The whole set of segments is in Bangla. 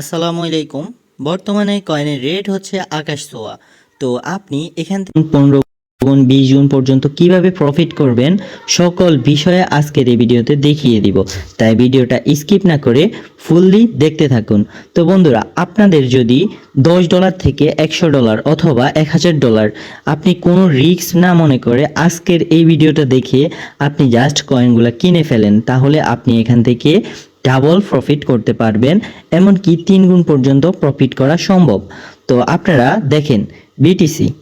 আসসালামু আলাইকুম। বর্তমানে কয়েনের রেট হচ্ছে আকাশ ছোঁয়া। তো আপনি এখান থেকে পনেরো গুণ বিশ জুন পর্যন্ত কীভাবে প্রফিট করবেন সকল বিষয়ে আজকের এই ভিডিওতে দেখিয়ে দিব। তাই ভিডিওটা স্কিপ না করে ফুললি দেখতে থাকুন। তো বন্ধুরা, আপনাদের যদি দশ ডলার থেকে একশো ডলার অথবা এক হাজার ডলার আপনি কোনো রিস্ক না মনে করে আজকের এই ভিডিওটা দেখে আপনি জাস্ট কয়েনগুলো কিনে ফেলেন, তাহলে আপনি এখান থেকে ডাবল প্রফিট করতে পারবেন, এমনকি তিন গুণ পর্যন্ত প্রফিট করা সম্ভব। তো আপনারা দেখেন বিটিসি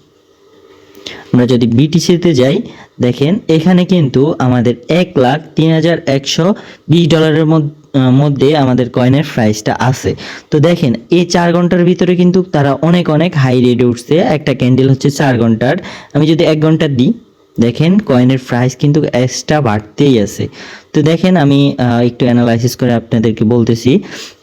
আমরা যদি বিটিসিতে যাই, দেখেন এখানে কিন্তু আমাদের এক লাখ তিন হাজার একশো বিশ ডলারের মধ্য- আমাদের কয়েনের প্রাইসটা আছে। তো দেখেন এই চার ঘণ্টার ভিতরে কিন্তু তারা অনেক অনেক হাই রেটে উঠছে। একটা ক্যান্ডেল হচ্ছে চার ঘণ্টার। আমি যদি এক ঘণ্টার দিই দেখেন কয়েনের প্রাইস কিন্তু এক্সট্রা বাড়তেই আছে। তো দেখেন, আমি একটু অ্যানালাইসিস করে আপনাদেরকে বলতেছি।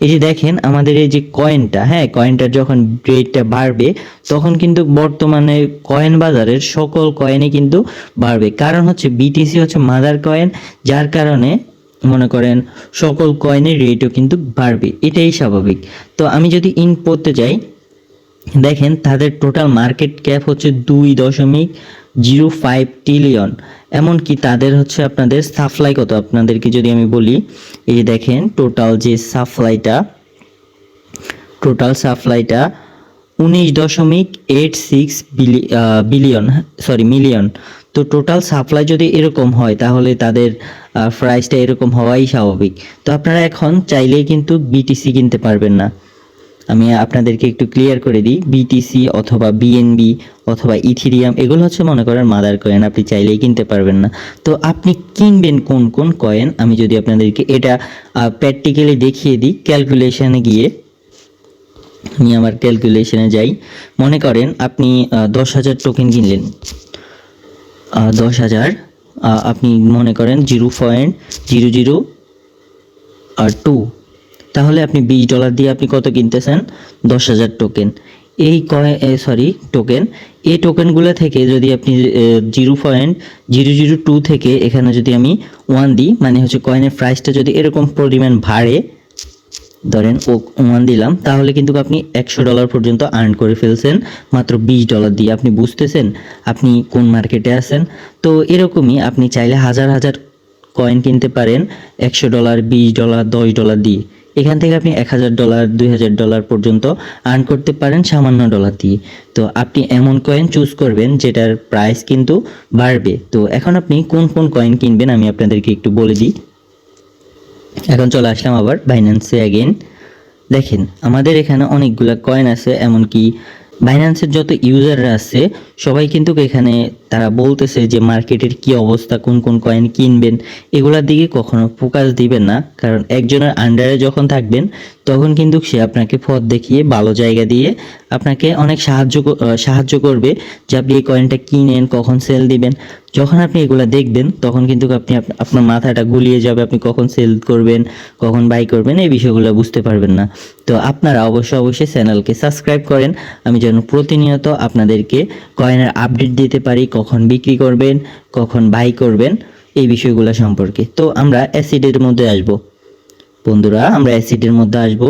এই যে দেখেন, আমাদের এই যে কয়েনটা হ্যাঁ কয়েনটার যখন রেটটা বাড়বে, তখন কিন্তু বর্তমানে কয়েন বাজারের সকল কয়েনই কিন্তু বাড়বে। কারণ হচ্ছে বিটিসি হচ্ছে মাদার কয়েন যার কারণে মনে করেন সকল কয়েনের রেটও কিন্তু বাড়বে। এটাই স্বাভাবিক। তো আমি যদি ইন পড়তে যাই, দেখেন, তাদের টোটাল মার্কেট ক্যাপ হচ্ছে দুই দশমিক জিরো ফাইভ ট্রিলিয়ন এমনকি তাদের হচ্ছে আপনাদের সাপ্লাই কত? আপনাদেরকে যদি আমি বলি, এই যে দেখেন, টোটাল যে সাপ্লাইটা, টোটাল সাপ্লাইটা উনিশ দশমিক eight six billion, sorry, million. তো টোটাল সাপ্লাই যদি এরকম হয়, তাহলে তাদের প্রাইসটা এরকম হওয়াই স্বাভাবিক। তো আপনারা এখন চাইলেই কিন্তু বিটিসি কিনতে পারবেন না। আমি আপনাদেরকে একটু ক্লিয়ার করে দিই বিটিসি অথবা বিএনবি অথবা ইথিরিয়াম এগুলো হচ্ছে মনে করেন মাদার কয়েন আপনি চাইলেই কিনতে পারবেন না। তো আপনি কিনবেন কোন কোন কয়েন আমি যদি আপনাদেরকে এটা প্র্যাকটিক্যালি দেখিয়ে দিই ক্যালকুলেশনে গিয়ে। আমি আমার ক্যালকুলেশনে যাই। মনে করেন আপনি দশ হাজার টোকেন কিনলেন। দশ হাজার আপনি মনে করেন জিরো পয়েন্ট জিরো জিরো আর টু তাহলে আপনি বিশ ডলার দিয়ে আপনি কত কিনতেছেন? দশ হাজার টোকেন এই কয়েন সরি টোকেন এই টোকেনগুলো থেকে যদি আপনি zero point zero zero two থেকে এখানে যদি আমি ওয়ান দিই মানে হচ্ছে কয়েনের প্রাইসটা যদি এরকম পরিমাণ বাড়ে, ধরেন ও ওয়ান দিলাম, তাহলে কিন্তু আপনি একশো ডলার পর্যন্ত আর্ন করে ফেলছেন, মাত্র বিশ ডলার দিয়ে। আপনি বুঝতেছেন? আপনি কোন মার্কেটে আছেন? তো এরকমই আপনি চাইলে হাজার হাজার কয়েন কিনতে পারেন, একশো ডলার বিশ ডলার দশ ডলার দিয়ে। এখান থেকে আপনি এক হাজার ডলার দুই হাজার ডলার পর্যন্ত আর্ন করতে পারেন সামান্য ডলার দিয়ে। তো আপনি এমন কয়েন চুজ করবেন যেটার প্রাইস কিন্তু বাড়বে। তো এখন আপনি কোন কোন কয়েন কিনবেন আমি আপনাদেরকে একটু বলে দিই। এখন চলে আসলাম আবার বাইন্যান্সে অ্যাগেন দেখেন, আমাদের এখানে অনেকগুলো কয়েন আছে, এমনকি বাইন্যান্সের যত ইউজাররা আছে, সবাই কিন্তু এখানে তারা বলতেছে যে মার্কেটের কি অবস্থা, কোন কোন কয়েন কিনবেন এগুলার দিকে কখনো ফোকাস দিবেন না। কারণ একজনের আন্ডারে যখন থাকবেন, তখন কিন্তু সে আপনাকে পথ দেখিয়ে ভালো জায়গা দিয়ে আপনাকে অনেক সাহায্য সাহায্য করবে যে আপনি এই কয়েনটা কিনেন, কখন সেল দিবেন। যখন আপনি এগুলা দেখবেন, তখন কিন্তু আপনি আপনার মাথাটা গুলিয়ে যাবে, আপনি কখন সেল করবেন, কখন বাই করবেন, এই বিষয়গুলো বুঝতে পারবেন না। তো আপনারা অবশ্যই অবশ্যই চ্যানেলকে সাবস্ক্রাইব করেন। আমি যেন প্রতিনিয়ত আপনাদেরকে কয়েনের আপডেট দিতে পারি, কখন বিক্রি করবেন, কখন বাই করবেন, এই বিষয়গুলো সম্পর্কে। তো আমরা অ্যাসিডের মধ্যে আসব। বন্ধুরা, আমরা অ্যাসিডের মধ্যে আসব।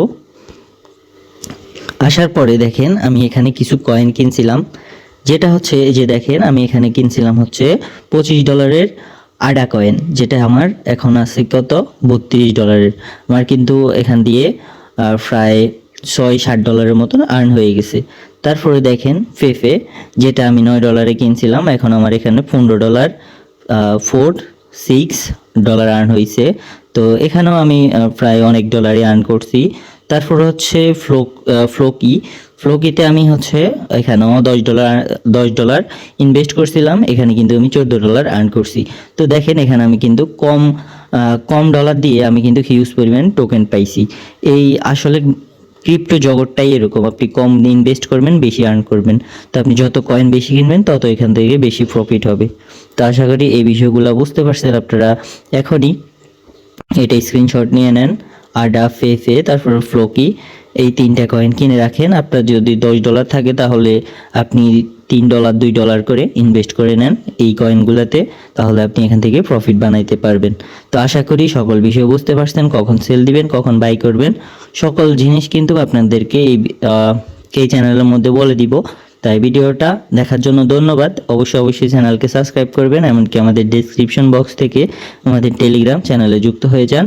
আসার পরে দেখেন, আমি এখানে কিছু কয়েন কিনছিলাম। যেটা হচ্ছে, এই যে দেখেন, আমি এখানে কিনছিলাম হচ্ছে পঁচিশ ডলারের আডা কয়েন, যেটা আমার এখন আছে কত? বত্রিশ ডলারের। আমার কিন্তু এখান দিয়ে প্রায় ছয় ষাট ডলারের মতন আর্ন হয়ে গেছে। তারপরে দেখেন ফেফে যেটা আমি নয় ডলারে কিনছিলাম, এখন আমার এখানে পনেরো dollar four six dollar earn হয়েছে তো এখানেও আমি প্রায় অনেক ডলারই আর্ন করছি। তারপর হচ্ছে ফ্লোক ফ্লোকি। ফ্লোকিতে আমি হচ্ছে এখানেও দশ ডলার দশ ডলার ইনভেস্ট করছিলাম। এখানে কিন্তু আমি চোদ্দ ডলার আর্ন করছি। তো দেখেন, এখানে আমি কিন্তু কম কম ডলার দিয়ে আমি কিন্তু হিউজ পরিমাণ টোকেন পাইছি। এই আসলে ক্রিপ্টো জগৎটাই এরকম। আপনি কম ইনভেস্ট করবেন, বেশি আর্ন করবেন। তো আপনি যত কয়েন বেশি কিনবেন, তত এখান থেকে বেশি প্রফিট হবে। তো আশা করি এই বিষয়গুলো বুঝতে পারছেন আপনারা এখনই। এটা স্ক্রিনশট নিয়ে নেন। আডা ফেফে তারপর ফ্লোকি, এই তিনটা কয়েন কিনে রাখেন। আপনার যদি দশ ডলার থাকে, তাহলে আপনি তিন ডলার দুই ডলার করে ইনভেস্ট করে নেন এই কয়েনগুলোতে তাহলে আপনি এখান থেকে প্রফিট বানাইতে পারবেন। তো আশা করি সকল বিষয় বুঝতে পারছেন, কখন সেল দিবেন, কখন বাই করবেন। সকল জিনিস কিন্তু আপনাদেরকে এই এই চ্যানেলের মধ্যে বলে দিব। তাই ভিডিওটা দেখার জন্য ধন্যবাদ। অবশ্যই অবশ্যই চ্যানেলকে সাবস্ক্রাইব করবেন, এমনকি আমাদের ডেসক্রিপশন বক্স থেকে আমাদের টেলিগ্রাম চ্যানেলে যুক্ত হয়ে যান।